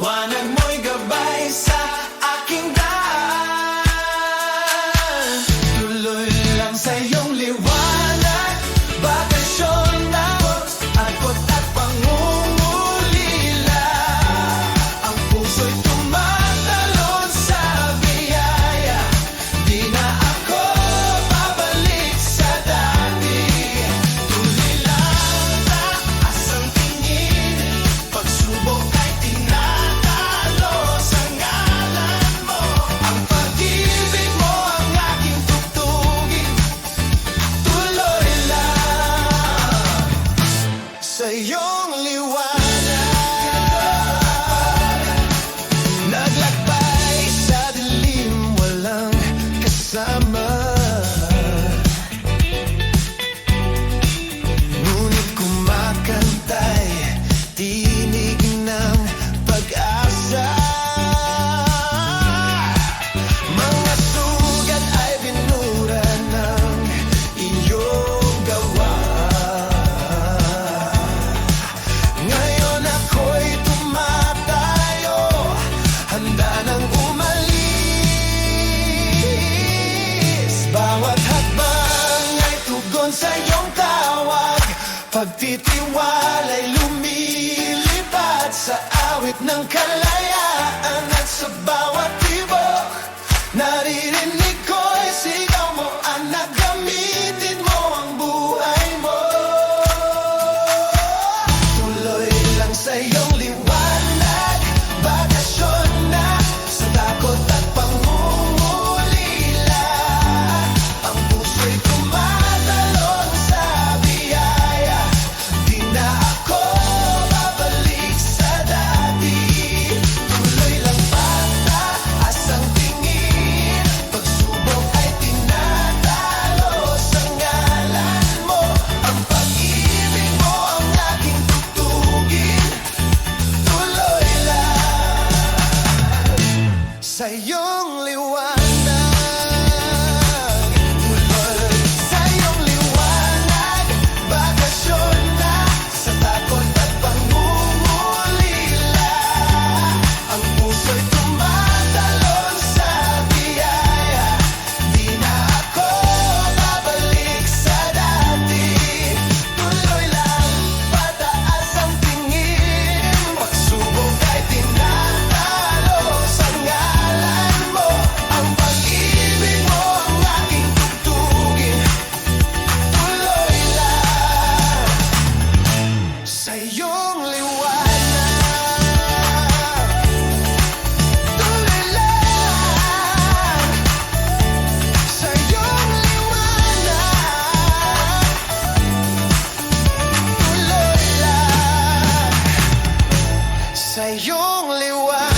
Liwanag mo'y gabay sa Hanggang sa iyong tawag. Pagtitiwalay lumilipad Sa awit ng kalayaan At sa bawat say you're only one.